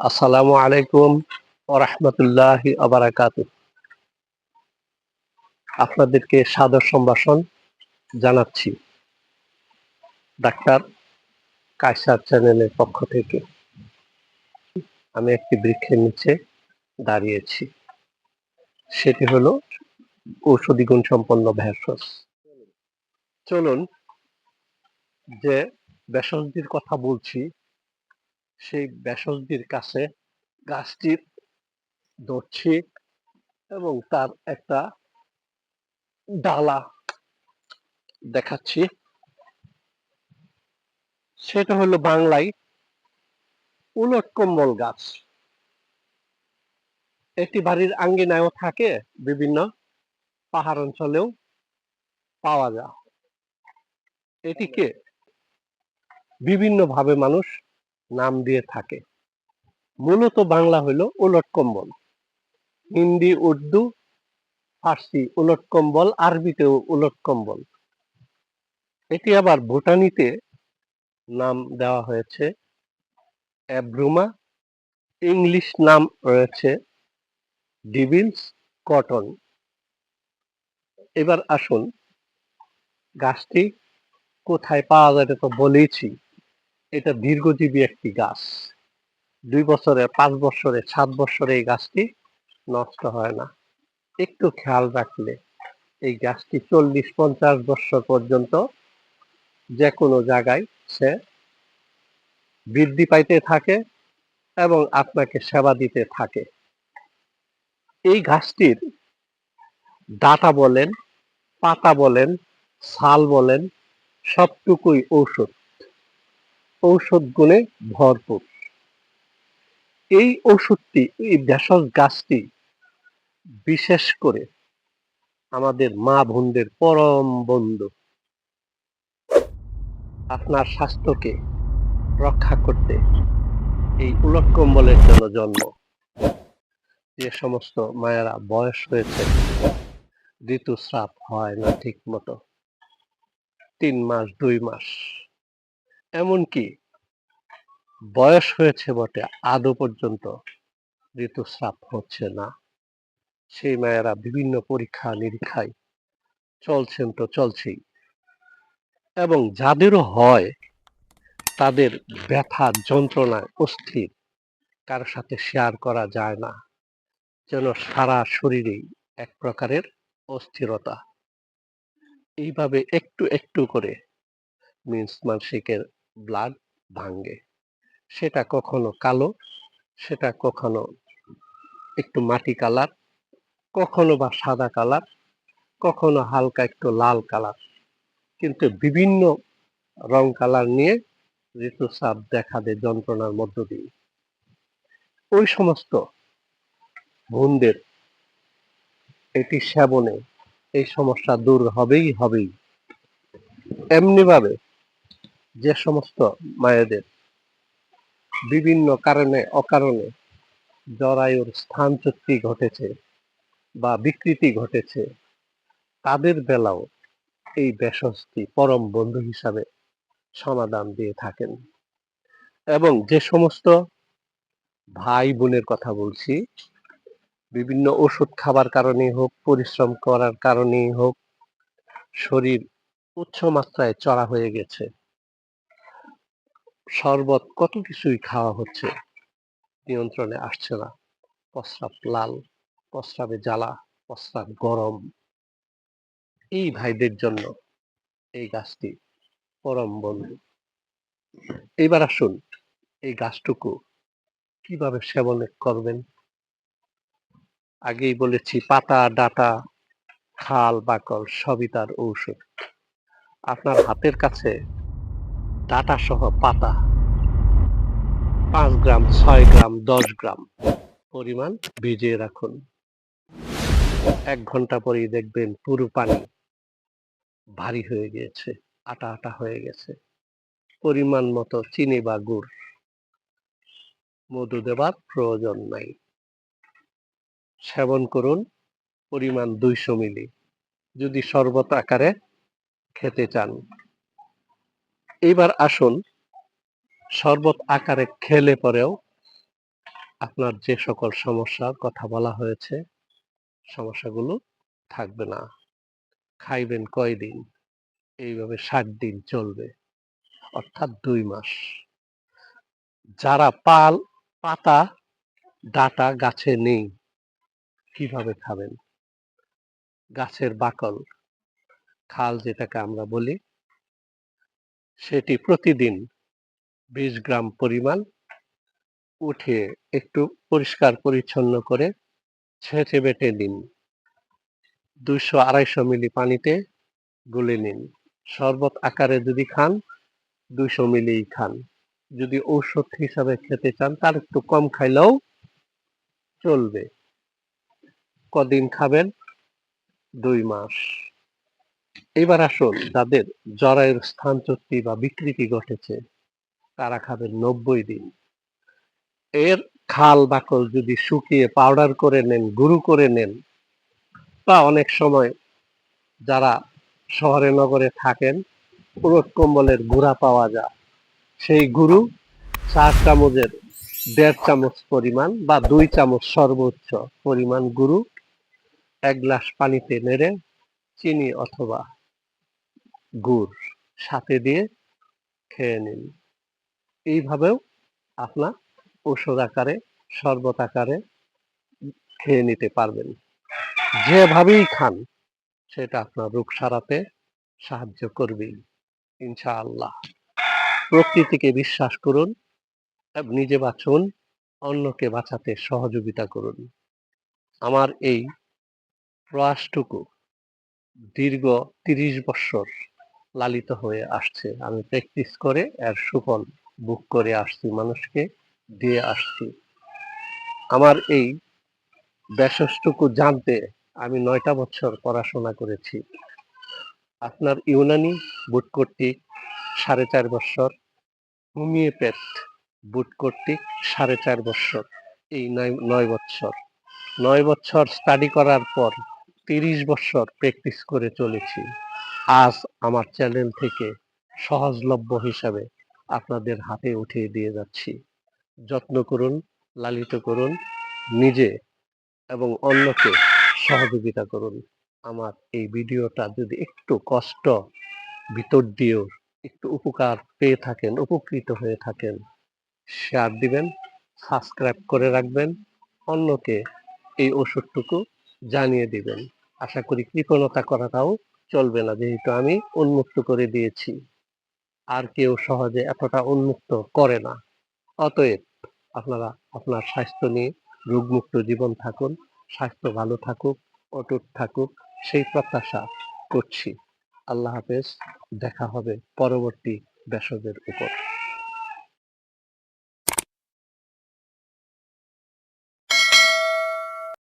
আসসালামু আলাইকুম ওরহমতুল্লাহ আবরাকাত আপনাদেরকে সাদর সম্ভাষণ জানাচ্ছি ডাক্তার কায়সার চ্যানেলের পক্ষ থেকে। আমি একটি বৃক্ষের নিচে দাঁড়িয়েছি। সেটি হলো ঔষধি গুণ সম্পন্ন ভেষজ। চলুন যে ভেষজটির কথা বলছি সেই ভেষজটির কাছে গাছটির ধরছি এবং তার একটা ডালা দেখাচ্ছি। সেটা হলো বাংলায় উলট কম্বল গাছ। এটি বাড়ির আঙ্গিনায়ও থাকে বিভিন্ন পাহাড় অঞ্চলেও পাওয়া যায়। এটিকে বিভিন্ন ভাবে মানুষ নাম দিয়ে থাকে। মূলত বাংলা হলো উলট কম্বল। হিন্দি, উর্দু, ফার্সি উলট কম্বল, আরবিতেও উলট কম্বল। এটি আবার ভুটানিতে নাম দেওয়া হয়েছে। অ্যাব্রুমা, ইংলিশ নাম রয়েছে ডিবিলস কটন। এবার আসুন, গাছটি কোথায় পাওয়া যায় তো বলেইছি। এটা দীর্ঘজীবী একটি গাছ। দুই বছরে, পাঁচ বছরে, সাত বছরে এই গাছটি নষ্ট হয় না। একটু খেয়াল রাখলে এই গাছটি চল্লিশ, পঞ্চাশ বছর পর্যন্ত যে কোনো জায়গায় সে বৃদ্ধি পাইতে থাকে এবং আপনাকে সেবা দিতে থাকে। এই গাছটির ডাটা বলেন, পাতা বলেন, ছাল বলেন, সবটুকুই ঔষধ। ঔষধ গুণে ভরপুর। এই ওষুধটি এই ভেষজ গাছটি বিশেষ করে আমাদের মা বোনদের পরম বন্ধু। আপনার স্বাস্থ্যকে রক্ষা করতে এই উলট কম্বলের জন্য জন্ম। যে সমস্ত মায়েরা বয়স হয়েছে, ঋতুস্রাব হয় না ঠিক মতো তিন মাস, দুই মাস এমনকি বয়স হয়েছে বটে, আদৌ পর্যন্ত ঋতুস্রাব হচ্ছে না। সেই মায়েরা বিভিন্ন পরীক্ষা নিরীক্ষায় চলছেন তো চলছেই। এবং যাদেরও হয়, তাদের ব্যথা যন্ত্রণায় অস্থির, কারও সাথে শেয়ার করা যায় না। যেন সারা শরীরেই এক প্রকারের অস্থিরতা। এইভাবে একটু একটু করে মিন্স মানসিকের ব্লাড ভাঙ্গে। সেটা কখনো কালো, সেটা কখনো একটু মাটি কালার, কখনো বা সাদা কালার, কখনো হালকা একটু লাল কালার। কিন্তু বিভিন্ন রং কালার নিয়ে ঋতুস্রাব দেখা দেয় যন্ত্রণার মধ্য দিয়ে। ওই সমস্ত বোনদের এটি সেবনে এই সমস্যা দূর হবেই হবেই। এমনিভাবে যে সমস্ত মায়েদের বিভিন্ন কারণে, অকারণে জরায়ুর স্থানচ্যুতি ঘটেছে বা বিকৃতি ঘটেছে, তাদের বেলাও এই ভেষজটি পরম বন্ধু হিসাবে সমাধান দিয়ে থাকেন। এবং যে সমস্ত ভাই বোনের কথা বলছি, বিভিন্ন ওষুধ খাবার কারণে হোক, পরিশ্রম করার কারণেই হোক, শরীর উচ্চ মাত্রায় চড়া হয়ে গেছে। শরবত কত কিছুই খাওয়া হচ্ছে। নিয়ন্ত্রণে আসছে না। প্রস্রাব লাল, প্রস্রাবে জ্বালা, প্রস্রাব গরম। এই ভাইদের জন্য এই গাছটি পরম বন্ধু। এবার আসুন এই গাছটুকু কীভাবে সেবন করবেন? আগেই বলেছি, পাতা, ডাটা, খাল, বাকল সবই তার ঔষধ। আপনার হাতের কাছে ডাটা সহ পাতা। পাঁচ গ্রাম, ছয় গ্রাম, দশ গ্রাম পরিমাণ ভিজিয়ে রাখুন। এক ঘণ্টা পরেই দেখবেন পুরো পানি ভারী হয়ে গিয়েছে, আটা আটা হয়ে গেছে। পরিমাণ মতো চিনি বা গুড়। মধু দেবার প্রয়োজন নাই। সেবন করুন, পরিমাণ দুইশো মিলি। যদি শরবত আকারে খেতে চান। এবার আসুন, শরবত আকারে খেলে পরেও আপনার যে সকল সমস্যার কথা বলা হয়েছে, সমস্যাগুলো থাকবে না। খাইবেন কয়দিন? এইভাবে ষাট দিন চলবে, অর্থাৎ দুই মাস। যারা পাল, পাতা, ডাটা গাছে নেই, কীভাবে খাবেন? গাছের বাকল, খাল যেটাকে আমরা বলি সেটি প্রতিদিন বিশ গ্রাম পরিমাণ উঠিয়ে একটু পরিষ্কার পরিচ্ছন্ন করে ছেঁচে বেটে নিন। দুশো আড়াইশো মিলি পানিতে গুলে নিন। শরবত আকারে যদি খান, দুইশো মিলি খান। যদি ঔষধ হিসাবে খেতে চান, তার একটু কম খাইলেও চলবে। কদিন খাবেন? দুই মাস। এবার আসুন যাদের জরায়ুর স্থানচ্যুতি বা বিকৃতি ঘটেছে। তারা খাবেন নব্বই দিন। এর খাল বাকল যদি শুকিয়ে পাউডার করে নেন, গুঁড়ো করে নেন, বা অনেক সময় যারা শহরে, নগরে থাকেন পুরোট কম্বলের গুঁড়া পাওয়া যায়। সেই গুঁড়ো চার চামচের দেড় চামচ পরিমাণ বা দুই চামচ সর্বোচ্চ পরিমাণ গুঁড়ো, এক গ্লাস পানিতে নেড়ে, চিনি অথবা গুড় সাথে দিয়ে খেয়ে নিন। এইভাবেও আপনার ঔষধ আকারে, শরবত আকারে খেয়ে নিতে পারবেন। যেভাবেই খান, সেটা আপনার রোগ সারাতে সাহায্য করবেই ইনশাআল্লাহ। প্রকৃতিকে বিশ্বাস করুন নিজে বাঁচুন, অন্যকে বাঁচাতে সহযোগিতা করুন। আমার এই প্রয়াসটুকু দীর্ঘ তিরিশ বছর লালিত হয়ে আসছে। আমি প্র্যাকটিস করে এর সুফল বুক করে আসছি, মানুষকে দিয়ে আসছি। আমার এই ব্যাসটুকু জানতে আমি নয়টা বছর পড়াশোনা করেছি। আপনার ইউনানি বুট কর্তৃক সাড়ে চার বছর হোমিওপ্যাথ বুট কর্তৃক সাড়ে চার বছর, এই নয় নয় বছর। নয় বছর স্টাডি করার পর তিরিশ বছর প্র্যাকটিস করে চলেছি। আজ আমার চ্যানেল থেকে সহজলভ্য হিসাবে আপনাদের হাতে উঠিয়ে দিয়ে যাচ্ছি। যত্ন করুন, লালিত করুন, নিজে এবং অন্যকে সহযোগিতা করুন। আমার এই ভিডিওটা যদি একটু কষ্ট, ভিতর দিয়েও একটু উপকার পেয়ে থাকেন, উপকৃত হয়ে থাকেন শেয়ার দিবেন সাবস্ক্রাইব করে রাখবেন, অন্যকে এই ওষুধটুকু জানিয়ে দিবেন। আশা করি কৃপণতা করাটাও চলবে না যেহেতু আমি উন্মুক্ত করে দিয়েছি। আর কেউ সহজে এতটা উন্মুক্ত করে না। অতএব আপনারা আপনার স্বাস্থ্য নিয়ে রোগমুক্ত জীবন থাকুন, স্বাস্থ্য ভালো থাকুক, অটুট থাকুক, সেই প্রত্যাশা করছি। আল্লাহ হাফেজ, দেখা হবে পরবর্তী ব্যাসদের উপর।